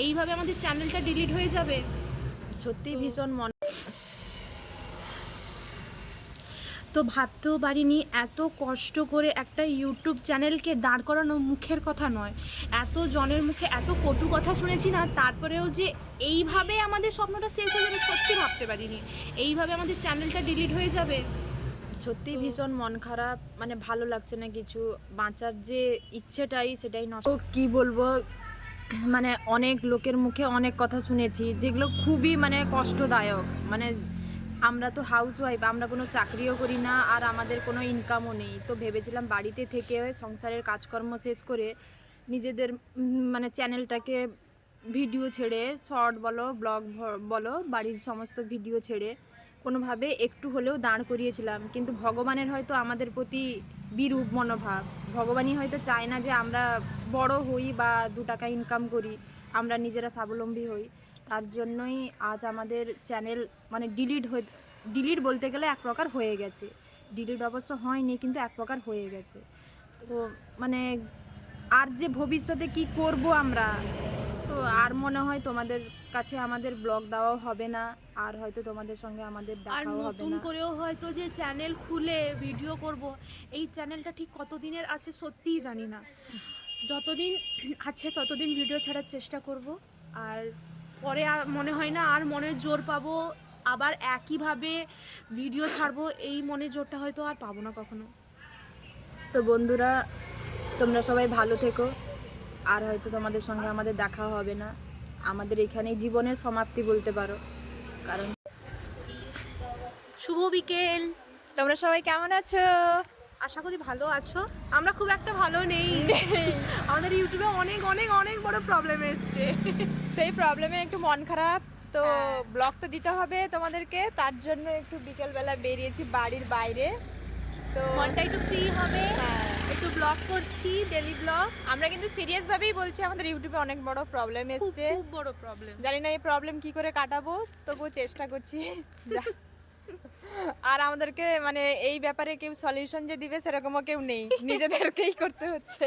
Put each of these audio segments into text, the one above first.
এইভাবে আমাদের চ্যানেলটা ডিলিট হয়ে যাবে। সত্যি ভীষণ মন তো ভাবতেও পারিনি, এত কষ্ট করে একটা ইউটিউব চ্যানেলকে দাঁড় করানো মুখের কথা নয়। এত জনের মুখে এত কটু কথা শুনেছি না, তারপরেও যে এইভাবে আমাদের স্বপ্নটা শেষ হয়ে যাবে সত্যি ভাবতে পারিনি। এইভাবে আমাদের চ্যানেলটা ডিলিট হয়ে যাবে। সত্যি ভীষণ মন খারাপ মানে ভালো লাগছে না কিছু। বাঁচার যে ইচ্ছেটাই সেটাই নষ্ট কি বলব মানে অনেক লোকের মুখে অনেক কথা শুনেছি, যেগুলো খুবই মানে কষ্টদায়ক। মানে আমরা তো হাউস ওয়াইফ আমরা কোনো চাকরিও করি না আর আমাদের কোনো ইনকামও নেই। তো ভেবেছিলাম বাড়িতে থেকে সংসারের কাজকর্ম শেষ করে নিজেদের মানে চ্যানেলটাকে ভিডিও ছেড়ে শর্ট বলো ব্লগ বলো, বাড়ির সমস্ত ভিডিও ছেড়ে কোনোভাবে একটু হলেও দাঁড় করিয়েছিলাম। কিন্তু ভগবানের হয়তো আমাদের প্রতি বিরূপ মনোভাব। ভগবানই হয়তো চায় না যে আমরা বড় হই বা দু টাকা ইনকাম করি, আমরা নিজেরা স্বাবলম্বী হই। তার জন্যই আজ আমাদের চ্যানেল মানে ডিলিট হয়ে ডিলিট বলতে গেলে এক প্রকার হয়ে গেছে। ডিলিট অবশ্য হয়নি, কিন্তু এক প্রকার হয়ে গেছে। তো মানে আর যে ভবিষ্যতে কি করব আমরা? তো আর মনে হয় তোমাদের কাছে আমাদের ব্লগ দেওয়াও হবে না আর হয়তো তোমাদের সঙ্গে আমাদের আর দেখাও হবে নতুন না। করেও হয়তো যে চ্যানেল খুলে ভিডিও করব এই চ্যানেলটা ঠিক কতদিনের আছে সত্যিই জানি না। যতদিন আছে ততদিন ভিডিও ছাড়ার চেষ্টা করব আর পরে আর মনে হয় না আর মনের জোর পাবো আবার একইভাবে ভিডিও ছাড়বো এই মনের জোরটা হয়তো আর পাবো না কখনো। তো বন্ধুরা তোমরা সবাই ভালো থেকো। আর হয়তো তোমাদের সঙ্গে আমাদের দেখা হবে না। আমাদের এখানে জীবনের সমাপ্তি বলতে পারো। কারণ শুভ বিকেল। তোমরা সবাই কেমন আছো? আশা করি ভালো আছো। আমরা খুব একটা ভালো নেই। আমাদের ইউটিউবে অনেক অনেক অনেক বড় প্রবলেম এসছে। সেই প্রবলেমে একটু মন খারাপ। তো হ্যাঁ। ব্লগ তো দিতে হবে তোমাদেরকে। তার জন্য একটু বিকেলবেলা বেরিয়েছি বাড়ির বাইরে। তো মনটা একটু ফ্রি হবে। হ্যাঁ। একটু ব্লগ করছি ডেলি ব্লগ আমরা কিন্তু সিরিয়াস ভাবেই বলছি আমাদের ইউটিউবে অনেক বড় প্রবলেম এসছে। খুব বড় প্রবলেম জানি না এই প্রবলেম কি করে কাটাবো তবুও চেষ্টা করছি। আর আমাদেরকে মানে এই ব্যাপারে কেউ সলিউশন যে দিবে সেরকমও কেউ নেই। নিজেদেরকেই করতে হচ্ছে।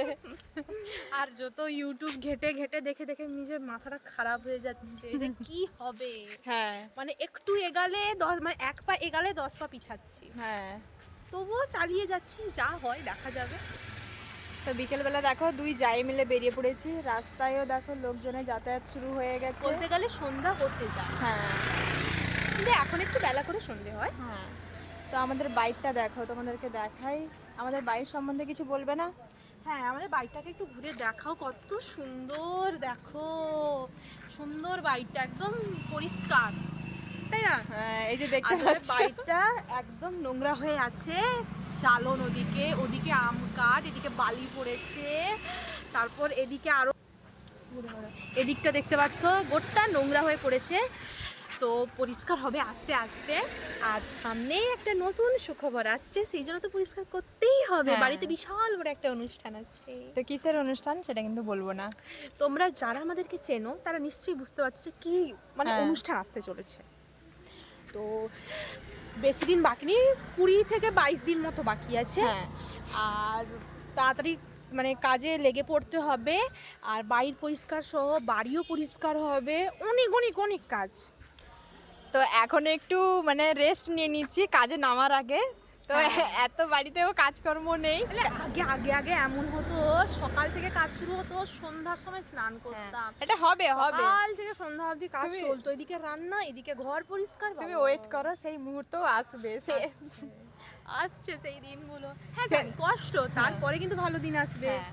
আর যত ইউটিউব ঘেটে ঘেটে দেখে দেখে নিজের মাথাটা খারাপ হয়ে যাচ্ছে যে কি হবে। হ্যাঁ। মানে একটু এগালে দশ মানে এক পা এগালে দশ পা পিছাচ্ছি। হ্যাঁ। তবুও চালিয়ে যাচ্ছি যা হয় দেখা যাবে। তো বিকেলবেলা দেখো দুই যাই মিলে বেরিয়ে পড়েছি। রাস্তায়ও দেখো লোকজনের যাতায়াত শুরু হয়ে গেছে। বলতে গেলে সন্ধ্যা করতে যায়। হ্যাঁ। কিন্তু এখন একটু বেলা করে সন্ধে হয়। হ্যাঁ। তো আমাদের বাইকটা দেখো তোমাদেরকে দেখাই। আমাদের বাইক সম্বন্ধে কিছু বলবে না? হ্যাঁ আমাদের বাইকটাকে একটু ঘুরে দেখাও কত সুন্দর দেখো। সুন্দর বাইকটা একদম পরিষ্কার। তাই না? হ্যাঁ এই যে দেখতে বাড়িটা একদম নোংরা হয়ে আছে। চালন ওদিকে ওদিকে আম কাঠ এদিকে বালি পড়েছে। তারপর এদিকে আরও এদিকটা দেখতে পাচ্ছ গোটটা নোংরা হয়ে পড়েছে। তো পরিষ্কার হবে আস্তে আস্তে। আর সামনেই একটা নতুন সুখবর আসছে সেই জন্য তো পরিষ্কার করতেই হবে। হ্যাঁ। বাড়িতে বিশাল বড় একটা অনুষ্ঠান আসছে। তো কিসের অনুষ্ঠান সেটা কিন্তু বলব না। তোমরা যারা আমাদেরকে চেনো তারা নিশ্চয়ই বুঝতে পারছ যে কি মানে হ্যাঁ। অনুষ্ঠান আসতে চলেছে। তো বেশি দিন বাকি নেই কুড়ি থেকে বাইশ দিন মতো বাকি আছে। হ্যাঁ। আর তাড়াতাড়ি মানে কাজে লেগে পড়তে হবে আর বাড়ির পরিষ্কার সহ বাড়িও পরিষ্কার হবে অনেক অনেক অনেক কাজ। তো এখন একটু মানে রেস্ট নিয়ে নিচ্ছি কাজে নামার আগে। তো হ্যাঁ। এত বাড়িতেও কাজকর্ম নেই। আগে আগে আগে এমন হতো সকাল থেকে কাজ শুরু হতো সন্ধ্যার সময় স্নান করতাম। এটা হবে হবে। সকাল থেকে সন্ধ্যা অবধি কাজ চলতো এদিকে রান্না এদিকে ঘর পরিষ্কার তুমি ওয়েট করো সেই মুহূর্ত আসবে সে আসছে। সেই দিনগুলো। হ্যাঁ কষ্ট তারপরে কিন্তু ভালো দিন আসবে। হ্যাঁ।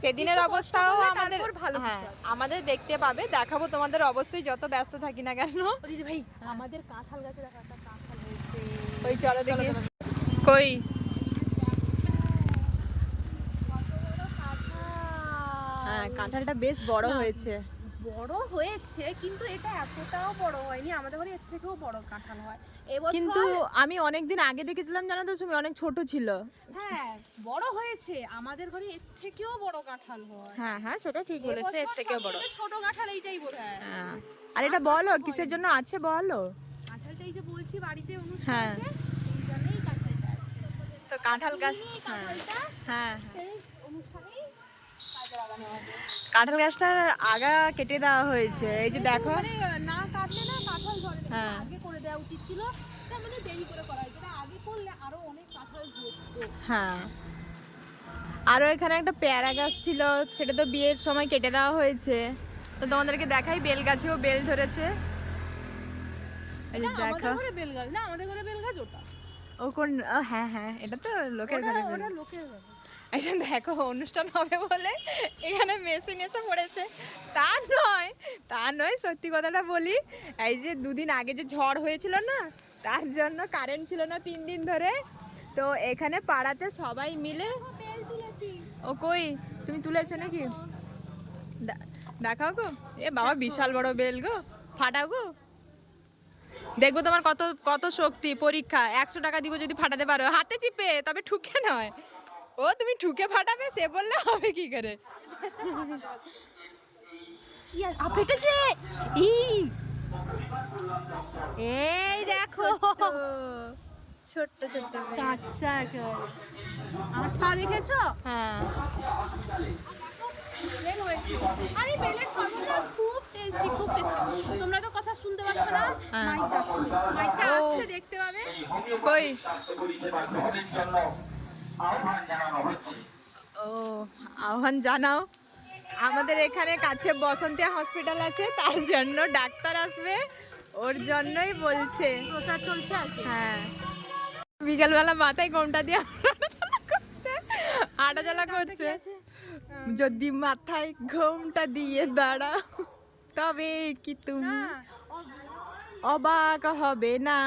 সেদিনের অবস্থাও আমাদের ভালো হ্যাঁ, আমাদের দেখতে পাবে দেখাবো তোমাদের অবশ্যই যত ব্যস্ত থাকি না কেন। দিদি ভাই আমাদের কাঁঠাল গাছে দেখা একটা কাঁঠাল হয়েছে। ওই চলো দেখি। কই? হ্যাঁ কাঁঠালটা বেশ বড় হয়েছে। বড় হয়েছে কিন্তু এটা এতটাও বড় হয়নি। আমাদের ঘরে এর থেকেও বড় কাঁঠাল হয়। এবছর কিন্তু আমি অনেকদিন আগে দেখেছিলাম জানো তো তুমি অনেক ছোট ছিল। হ্যাঁ বড় হয়েছে। আমাদের ঘরে এর থেকেও বড় কাঁঠাল হয়। হ্যাঁ হ্যাঁ সেটা ঠিক বলেছে এর থেকেও বড়। ছোট কাঁঠাল এইটাই বোধ হয়। হ্যাঁ। আর এটা বলো কিসের জন্য আছে বলো? কাঁঠালটা এই যে বলছি বাড়িতে অনুষ্ঠান হ্যাঁ। আছে এই জন্যই কাঁঠালটা আছে তো কাঁঠাল গাছ হ্যাঁ হ্যাঁ হবে। কাঁঠাল গাছটার আগা কেটে দেওয়া হয়েছে এই যে দেখো। মানে না কাটলে না কাঁঠাল ধরে হ্যাঁ। আগে করে দেওয়া উচিত ছিল তার মানে দেরি করে করা হয়েছে। আগে করলে আরও অনেক কাঁঠাল ধরতো। হ্যাঁ। আরও এখানে একটা পেয়ারা গাছ ছিল সেটা তো বিয়ের সময় কেটে দেওয়া হয়েছে। তো তোমাদেরকে দেখাই বেল গাছেও বেল ধরেছে। এই দেখো। বেল গাছ না আমাদের ঘরে বেল গাছ ওটা। ও কোন হ্যাঁ হ্যাঁ এটা তো লোকের ঘরে। ওটা লোকের ঘরে দেখো অনুষ্ঠান হবে বলে এখানে মেশিন এসে পড়েছে। তা নয় তা নয় সত্যি কথাটা বলি এই যে দুদিন আগে যে ঝড় হয়েছিল না তার জন্য কারেন্ট ছিল না তিন দিন ধরে। তো এখানে পাড়াতে সবাই মিলে ও, তুলেছি। ও কই? তুমি তুলেছো নাকি? দেখাও গো। এ বাবা বিশাল বড় বেল গো। ফাটাও গো। দেখব তোমার কত কত শক্তি পরীক্ষা। একশো টাকা দিব যদি ফাটাতে পারো। হাতে চিপে তবে ঠুকে নয়। ও তুমি ঠুকে ফাটাবে? সে বললে হবে কি করে? ফেটেছে? এই। দেখো। ছোট্ট ছোট্ট। কাঁচা একেবারে আমার পা দেখেছ? হ্যাঁ। আরে বেলের শরবতটা খুব টেস্টি খুব টেস্টি তোমরা তো কথা শুনতে পাচ্ছ না হ্যাঁ। মাইক যাচ্ছে। মাইকটা আসছে দেখতে পাবে? কই? ও আহ্বান জানাও। আমাদের এখানে কাছে বসন্তী হসপিটাল আছে তার জন্য ডাক্তার আসবে ওর জন্যই বলছে। প্রচার চলছে হ্যাঁ। বিকালবেলা মাথায় ঘোমটা দিয়ে হাঁটাচলা করছে হাঁটাচলা করছে। যদি মাথায় ঘোমটা দিয়ে দাঁড়াও তবে কি তুমি অবাক হবে না।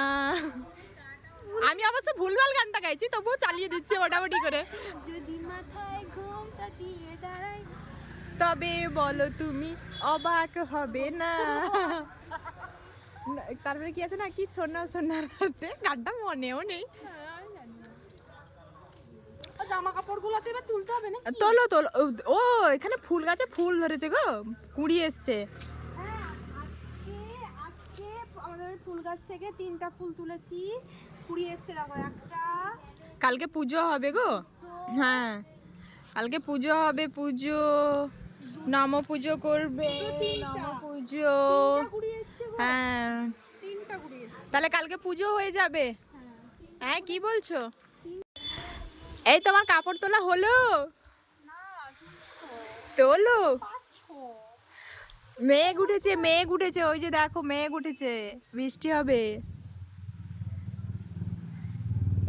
আমি অবশ্য ভুলভাল গানটা গাইছি তবুও চালিয়ে দিচ্ছি মোটামুটি করে। যদি মাথায় ঘোমটা দিয়ে দাঁড়াই তবে বলো তুমি অবাক হবে না। তারপরে কি আছে না কি সোনা সোনার হাতে? গানটা মনেও নেই। ও জামা কাপড়গুলোতে এবার তুলতে হবে না তোলো তোলো। ও এখানে ফুল গাছে ফুল ধরেছে গো কুড়ি এসছে হ্যাঁ আজকে আজকে আমাদের ফুল গাছ থেকে তিনটা ফুল তুলেছি। কুড়ি এসছে দেখো একটা। কালকে পুজো হবে গো? হ্যাঁ। কালকে পুজো হবে পুজো। নম পুজো করবে নম পুজো। হ্যাঁ। তাহলে কালকে পুজো হয়ে যাবে? হ্যাঁ। হ্যাঁ কি বলছো? এই তোমার কাপড় তোলা হলো? তোলো? মেঘ উঠেছে মেঘ উঠেছে ওই যে দেখো মেঘ উঠেছে বৃষ্টি হবে।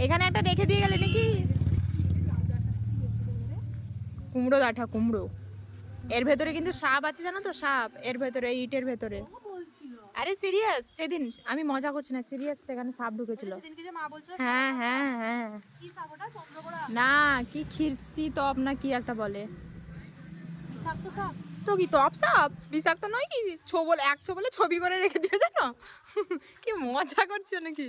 এখানে একটা রেখে দিয়ে গেলে নাকি? কুমড়ো ডাঁটা কুমড়ো। এর ভেতরে কিন্তু সাপ আছে জানো তো সাপ? এর ভেতরে ইটের ভেতরে। আরে সিরিয়াস সেদিন আমি মজা করছি না সিরিয়াস সেখানে সাপ ঢুকেছিল। হ্যাঁ হ্যাঁ হ্যাঁ। না কি খিরসি তপ না কি একটা বলে। সাপ তো সাপ? তো কি তপ সাপ বিষাক্ত নয় কি? ছো বলে এক ছো বলে ছবি করে রেখে দিয়ে জানো? কি মজা করছ নাকি?